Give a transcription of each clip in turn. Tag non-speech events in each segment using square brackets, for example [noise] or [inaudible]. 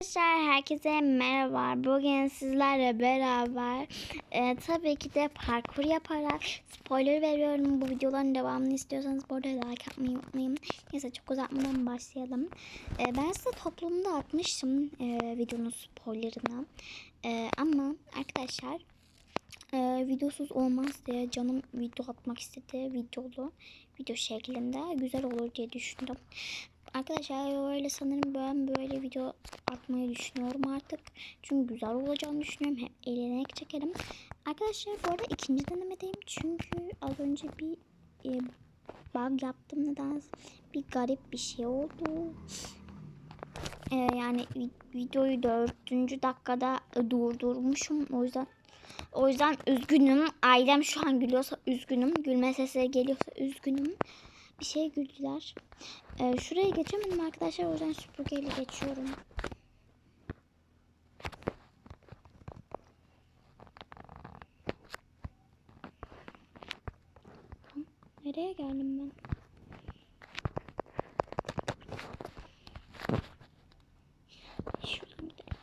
Arkadaşlar herkese merhaba. Bugün sizlerle beraber e, tabii ki de parkur yaparak spoiler veriyorum. Bu videoların devamını istiyorsanız bu arada like atmayı unutmayın. Neyse çok uzatmadan başlayalım. E, ben size toplumda atmıştım e, videonun spoilerını. E, ama arkadaşlar e, videosuz olmaz diye canım video atmak istedi. Videolu video şeklinde güzel olur diye düşündüm. Arkadaşlar öyle sanırım ben böyle video atmayı düşünüyorum artık. Çünkü güzel olacağını düşünüyorum. Hep eğlenerek çekerim. Arkadaşlar bu arada ikinci denemedeyim. Çünkü az önce bir e, bug yaptım neden bir garip bir şey oldu. E, yani vi- videoyu dördüncü dakikada durdurmuşum. O yüzden o yüzden üzgünüm. Ailem şu an gülüyorsa üzgünüm. Gülme sesleri geliyorsa üzgünüm. Bir şey güldüler. Ee, şuraya geçemedim arkadaşlar. O yüzden süpürgeyle geçiyorum. Nereye geldim ben? Şuradan gidelim.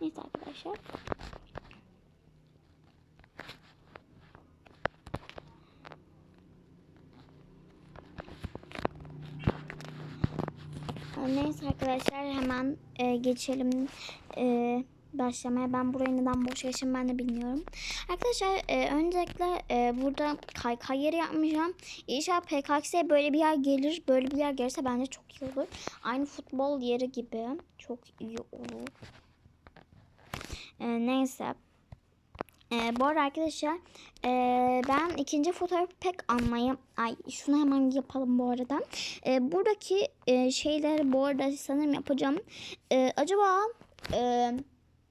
Neyse arkadaşlar. Neyse arkadaşlar hemen e, geçelim e, başlamaya. Ben burayı neden boş geçtim ben de bilmiyorum. Arkadaşlar e, öncelikle e, burada kaykay yeri yapmayacağım. İnşallah PKX'ye böyle bir yer gelir. Böyle bir yer gelirse bence çok iyi olur. Aynı futbol yeri gibi. Çok iyi olur. E, neyse. Ee, bu arada arkadaşlar ee, ben ikinci fotoğrafı pek anlayam. Ay şunu hemen yapalım bu arada. Ee, buradaki ee, şeyleri bu arada sanırım yapacağım. Ee, acaba ee,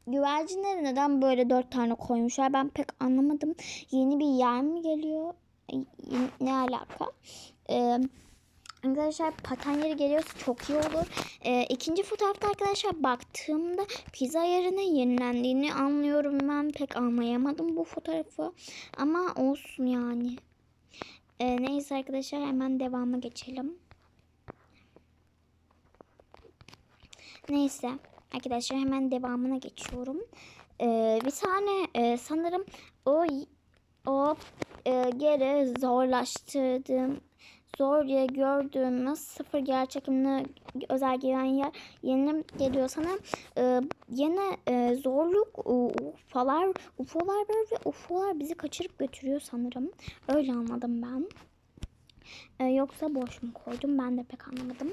güvercinleri neden böyle dört tane koymuşlar? Ben pek anlamadım. Yeni bir yer mi geliyor? Ne alaka? Ee, Arkadaşlar paten yeri geliyorsa çok iyi olur. Ee, ikinci fotoğrafta arkadaşlar baktığımda pizza yerine yenilendiğini anlıyorum. Ben pek anlayamadım bu fotoğrafı. Ama olsun yani. Ee, neyse arkadaşlar hemen devama geçelim. Neyse arkadaşlar hemen devamına geçiyorum. Ee, bir tane e, sanırım o o e, geri zorlaştırdığım zor diye gördüğümüz sıfır gerçekimine özel gelen yer yeni geliyor sana. Ee, yine e, zorluk ufalar ufolar var ve ufolar bizi kaçırıp götürüyor sanırım. Öyle anladım ben. Ee, yoksa boş mu koydum ben de pek anlamadım.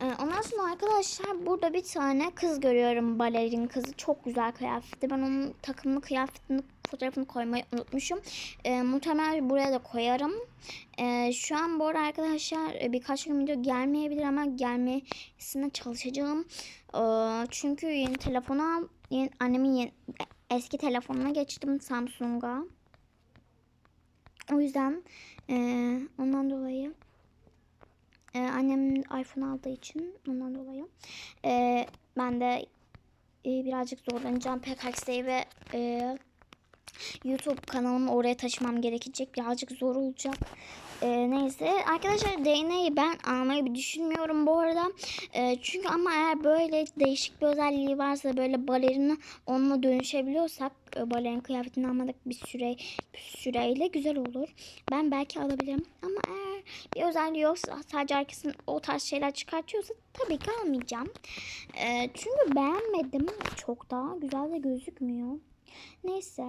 Ee, ondan sonra arkadaşlar burada bir tane kız görüyorum balerin kızı çok güzel kıyafeti. Ben onun takımlı kıyafetini fotoğrafını koymayı unutmuşum. Ee, muhtemelen buraya da koyarım. Ee, şu an bu arada arkadaşlar e, birkaç gün video gelmeyebilir ama gelmesine çalışacağım. Ee, çünkü yeni telefona yeni, annemin yeni, eski telefonuna geçtim Samsung'a. O yüzden e, ondan dolayı e, annem iPhone aldığı için ondan dolayı e, ben de e, birazcık zorlanacağım PKX'yi ve e, YouTube kanalımı oraya taşımam gerekecek. Birazcık zor olacak. Ee, neyse. Arkadaşlar DNA'yı ben almayı düşünmüyorum bu arada. Ee, çünkü ama eğer böyle değişik bir özelliği varsa böyle balerina onunla dönüşebiliyorsak e, balerin kıyafetini almadık bir süre bir süreyle güzel olur. Ben belki alabilirim. Ama eğer bir özelliği yoksa sadece arkasından o tarz şeyler çıkartıyorsa tabii ki almayacağım. Ee, çünkü beğenmedim. Çok daha güzel de gözükmüyor. Neyse.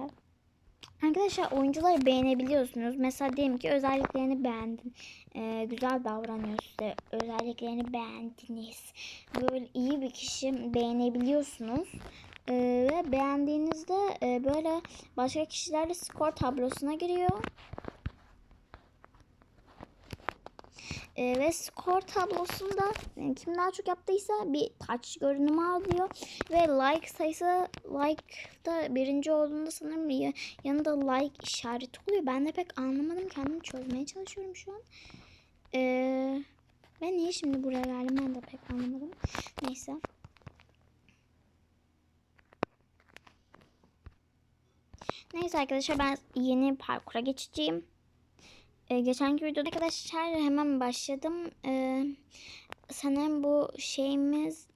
Arkadaşlar oyuncuları beğenebiliyorsunuz. Mesela diyelim ki özelliklerini beğendin. Ee, güzel davranıyor size. Özelliklerini beğendiniz. Böyle iyi bir kişi beğenebiliyorsunuz. Ee, ve beğendiğinizde e, böyle başka kişilerle skor tablosuna giriyor. Ee, ve skor tablosunda e, kim daha çok yaptıysa bir taç görünümü alıyor. Ve like sayısı like'da birinci olduğunda sanırım ya- yanında like işareti oluyor. Ben de pek anlamadım. Kendimi çözmeye çalışıyorum şu an. Ee, ben niye şimdi buraya geldim ben de pek anlamadım. Neyse. Neyse arkadaşlar ben yeni parkura geçeceğim. Ee, geçenki videoda arkadaşlar hemen başladım. Ee, sanırım bu şeyimiz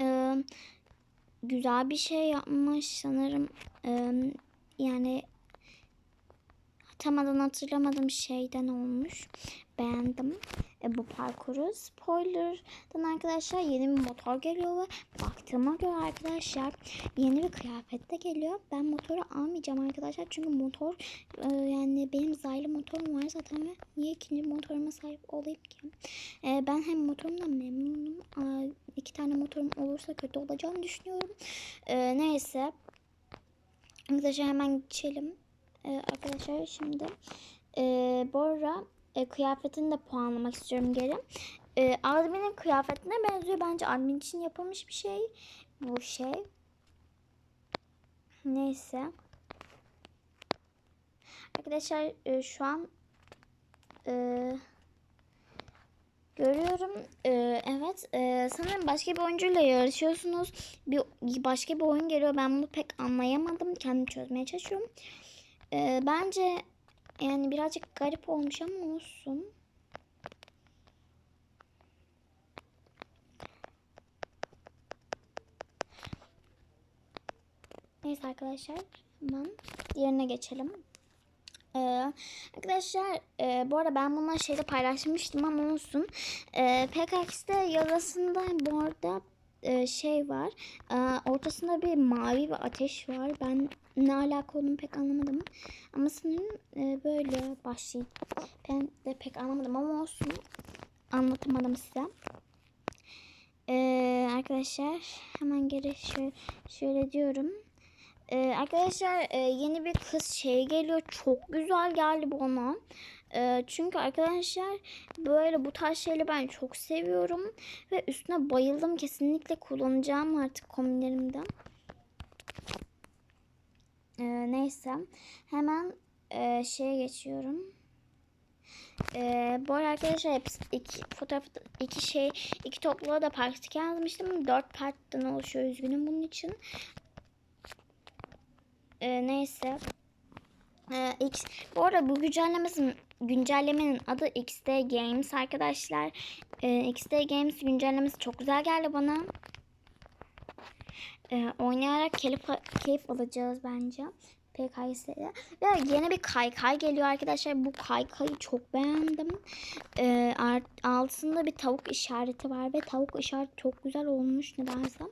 e, güzel bir şey yapmış sanırım e, yani tam adını hatırlamadım şeyden olmuş. Beğendim. E, bu parkuru. Spoiler'dan arkadaşlar yeni bir motor geliyor ve baktığıma göre arkadaşlar yeni bir kıyafet de geliyor. Ben motoru almayacağım arkadaşlar çünkü motor e, yani benim zaylı motorum var zaten ve niye ikinci motoruma sahip olayım ki? E, ben hem motorumdan memnunum Aa, iki tane motorum olursa kötü olacağını düşünüyorum. E, neyse. Arkadaşlar hemen geçelim e, arkadaşlar şimdi e, Bora e, kıyafetini de puanlamak istiyorum geri. E, adminin kıyafetine benziyor. Bence admin için yapılmış bir şey. Bu şey. Neyse. Arkadaşlar e, şu an e, görüyorum. E, evet. E, sanırım başka bir oyuncuyla yarışıyorsunuz. Bir başka bir oyun geliyor. Ben bunu pek anlayamadım. Kendim çözmeye çalışıyorum. E, bence yani birazcık garip olmuş ama olsun. Neyse arkadaşlar hemen diğerine geçelim. Ee, arkadaşlar e, bu arada ben bunları şeyde paylaşmıştım ama olsun. Ee, PKX'de yarasında bu arada e, şey var. E, ortasında bir mavi ve ateş var. Ben ne alaka olduğunu pek anlamadım. Ama sanırım e, böyle başlayayım. Ben de pek anlamadım ama olsun. Anlatamadım size. Arkadaşlar hemen geri şöyle, şöyle diyorum. Ee, arkadaşlar e, yeni bir kız şey geliyor. Çok güzel geldi bana. E, çünkü arkadaşlar böyle bu tarz şeyleri ben çok seviyorum. Ve üstüne bayıldım. Kesinlikle kullanacağım artık kombinlerimden. E, neyse. Hemen e, şeye geçiyorum. Ee, bu arada arkadaşlar hepsi iki fotoğraf iki şey iki topluğa da parti yazmıştım. Dört partiden oluşuyor üzgünüm bunun için. Ee, neyse. Ee, X, bu arada bu güncellemesinin güncellemenin adı XD Games arkadaşlar. Ee, XD Games güncellemesi çok güzel geldi bana. Ee, oynayarak keyif alacağız bence. PKS'de. Ve yeni bir kaykay geliyor arkadaşlar. Bu kaykayı çok beğendim. Ee, altında bir tavuk işareti var ve tavuk işareti çok güzel olmuş nedense.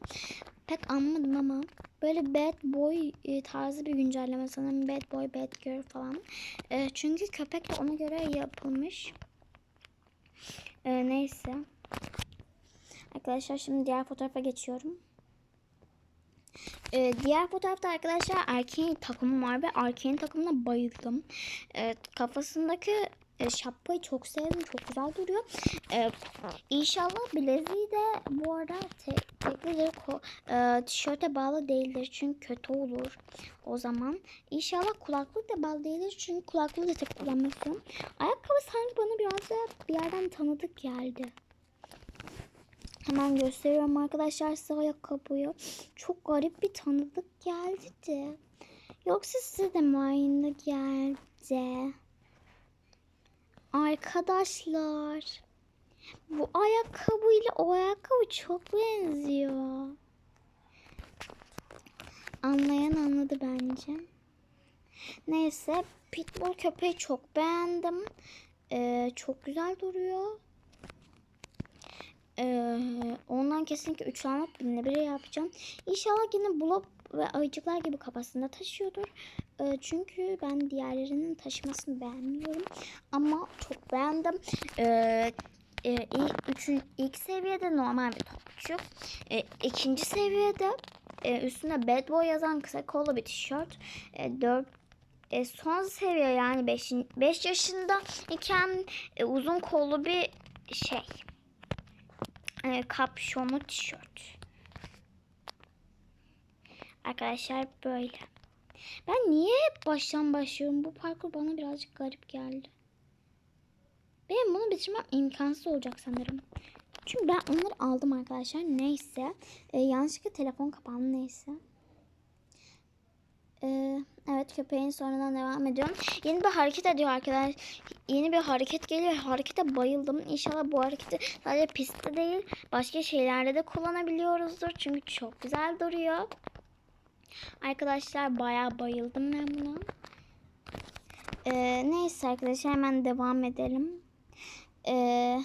Pek anlamadım ama böyle bad boy e, tarzı bir güncelleme sanırım. Bad boy, bad girl falan. E, çünkü köpek de ona göre yapılmış. E, neyse. Arkadaşlar şimdi diğer fotoğrafa geçiyorum. Ee, diğer fotoğrafta arkadaşlar erkeğin takımı var ve erkeğin takımına bayıldım. Ee, kafasındaki e, şapkayı çok sevdim. Çok güzel duruyor. Ee, inşallah bileziği de bu arada te teklidir. E, tişörte bağlı değildir. Çünkü kötü olur o zaman. İnşallah kulaklık da bağlı değildir. Çünkü kulaklığı da tek kullanmak istiyorum. Ayakkabı sanki bana biraz da bir yerden tanıdık geldi. Hemen gösteriyorum arkadaşlar size ayakkabıyı. Çok garip bir tanıdık geldi de. Yoksa size de mi aynı geldi? Arkadaşlar. Bu ayakkabıyla o ayakkabı çok benziyor. Anlayan anladı bence. Neyse pitbull köpeği çok beğendim. Ee, çok güzel duruyor. Ee, ondan kesinlikle 3 almak bile yapacağım. İnşallah yine blok ve ayıcıklar gibi kafasında taşıyordur. Ee, çünkü ben diğerlerinin taşımasını beğenmiyorum. Ama çok beğendim. Ee, e, üçün, ilk seviyede normal bir topçu. E, ikinci seviyede e, üstünde bad boy yazan kısa kollu bir tişört. E, 4 e, son seviye yani 5 5 yaşında iken e, uzun kollu bir şey. E, kapşonlu tişört. Arkadaşlar böyle. Ben niye hep baştan başlıyorum? Bu parkur bana birazcık garip geldi. Benim bunu bitirmem imkansız olacak sanırım. Çünkü ben onları aldım arkadaşlar. Neyse. E, yanlışlıkla telefon kapandı neyse. Ee, evet köpeğin sonradan devam ediyorum. Yeni bir hareket ediyor arkadaşlar. Yeni bir hareket geliyor. Harekete bayıldım. İnşallah bu hareketi sadece pistte değil başka şeylerde de kullanabiliyoruzdur. Çünkü çok güzel duruyor. Arkadaşlar bayağı bayıldım ben buna. Ee, neyse arkadaşlar hemen devam edelim. Ee,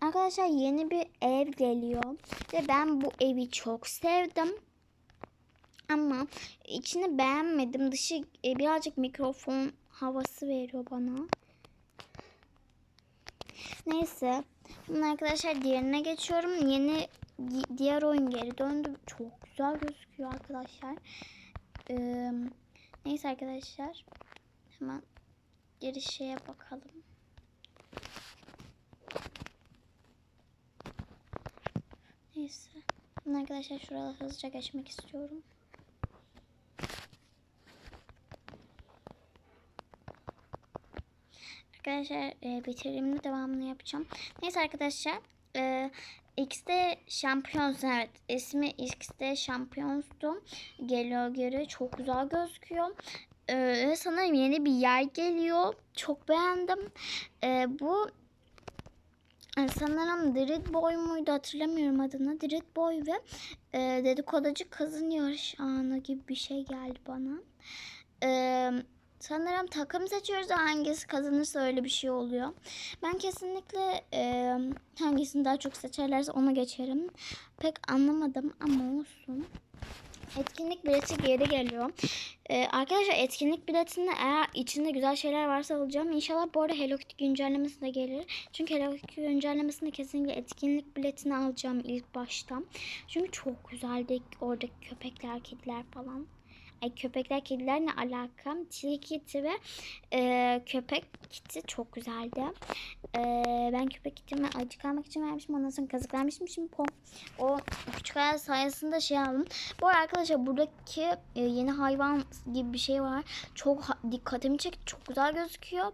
arkadaşlar yeni bir ev geliyor. Ve ben bu evi çok sevdim. Ama içini beğenmedim. Dışı e, birazcık mikrofon havası veriyor bana. Neyse. Şimdi arkadaşlar diğerine geçiyorum. Yeni di- diğer oyun geri döndü. Çok güzel gözüküyor arkadaşlar. Ee, neyse arkadaşlar. Hemen geri şeye bakalım. Neyse. Arkadaşlar şurada hızlıca geçmek istiyorum. Arkadaşlar e, bitirdiğimde devamını yapacağım. Neyse arkadaşlar. E, X'de Champions evet ismi X'de Champions'tu. Geliyor geri çok güzel gözüküyor. E, ve sanırım yeni bir yer geliyor. Çok beğendim. E, bu e, sanırım Dread Boy muydu hatırlamıyorum adını. Dread Boy ve e, dedikoducu kızın yarış anı gibi bir şey geldi bana. Eee Sanırım takım seçiyoruz da hangisi kazanırsa öyle bir şey oluyor. Ben kesinlikle e, hangisini daha çok seçerlerse ona geçerim. Pek anlamadım ama olsun. Etkinlik bileti geri geliyor. E, arkadaşlar etkinlik biletinde eğer içinde güzel şeyler varsa alacağım. İnşallah bu arada Hello Kitty güncellemesi de gelir. Çünkü Hello Kitty güncellemesinde kesinlikle etkinlik biletini alacağım ilk başta. Çünkü çok güzeldi oradaki köpekler, kediler falan. Ay köpekler kediler ne alaka? Çilek kiti ve e, köpek kiti çok güzeldi. E, ben köpek kitimi acı kalmak için vermişim. Ondan sonra kazık vermişim. Şimdi pom, o küçük hayal sayesinde şey aldım. Bu arada arkadaşlar buradaki e, yeni hayvan gibi bir şey var. Çok dikkatimi çekti. Çok güzel gözüküyor.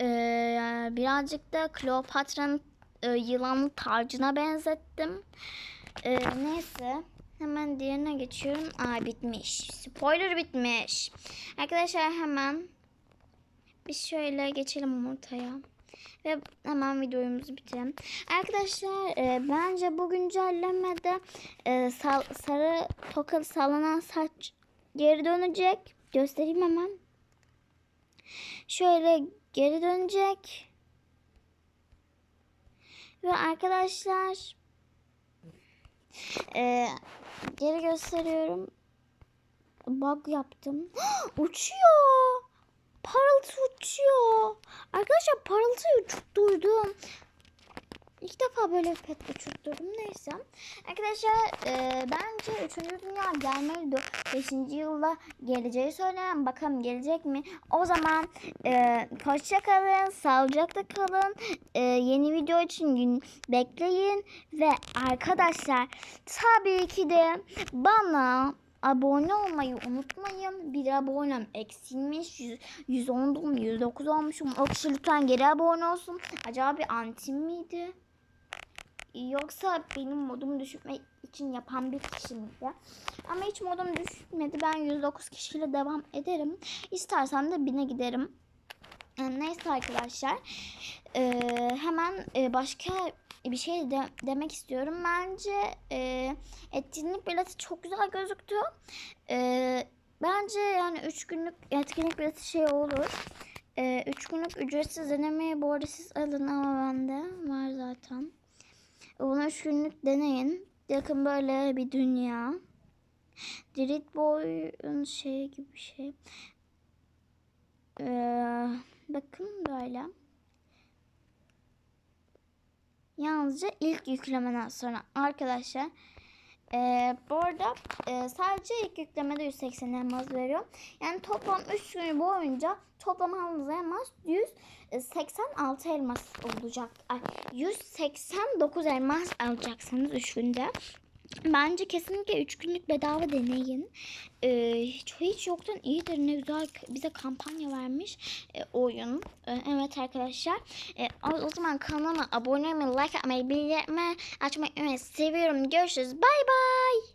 E, birazcık da Kleopatra'nın e, yılanlı tacına benzettim. E, neyse. Hemen diğerine geçiyorum. Aa bitmiş. Spoiler bitmiş. Arkadaşlar hemen bir şöyle geçelim ortaya. Ve hemen videomuzu bitirelim. Arkadaşlar e, bence bu güncellemede e, sal, sarı tokalı sallanan saç geri dönecek. Göstereyim hemen. Şöyle geri dönecek. Ve arkadaşlar ee, geri gösteriyorum. Bug yaptım. [gasps] uçuyor. Parıltı uçuyor. Arkadaşlar parıltıyı uçurdum. İlk defa böyle pet uçurdum. Neyse. Arkadaşlar e, bence 3. Dünya gelmeli. 5. yılda geleceği söylenen. Bakalım gelecek mi? O zaman e, hoşça kalın. Sağlıcakla kalın. E, yeni video için gün bekleyin. Ve arkadaşlar tabii ki de bana abone olmayı unutmayın. Bir abonem eksilmiş. 100, 110 mu 109 olmuşum. O kişi lütfen geri abone olsun. Acaba bir antim miydi? Yoksa benim modumu düşürmek için yapan bir kişi miydi? Ama hiç modum düşmedi. Ben 109 kişiyle devam ederim. İstersem de 1000'e giderim. Yani neyse arkadaşlar. Ee, hemen e, başka bir şey de demek istiyorum. Bence e, etkinlik bileti çok güzel gözüktü. E, bence yani 3 günlük etkinlik bileti şey olur. 3 günlük ücretsiz denemeyi bu arada siz alın ama bende var zaten. Onu 3 günlük deneyin. Yakın böyle bir dünya. Dirit Boy'un şeyi gibi bir şey. Ee, bakın böyle. Yalnızca ilk yüklemeden sonra arkadaşlar ee, bu arada e, sadece ilk yüklemede 180 elmas veriyor. Yani toplam 3 gün boyunca toplam aldığınız elmas 186 elmas olacak. Ay, 189 elmas alacaksınız 3 günde. Bence kesinlikle 3 günlük bedava deneyin. Ee, hiç, yoktan iyidir. Ne güzel bize kampanya vermiş e, oyun. E, evet arkadaşlar. E, o, o zaman kanalıma abone olmayı, like atmayı, bildirimleri açmayı. Seviyorum. Görüşürüz. Bay bay.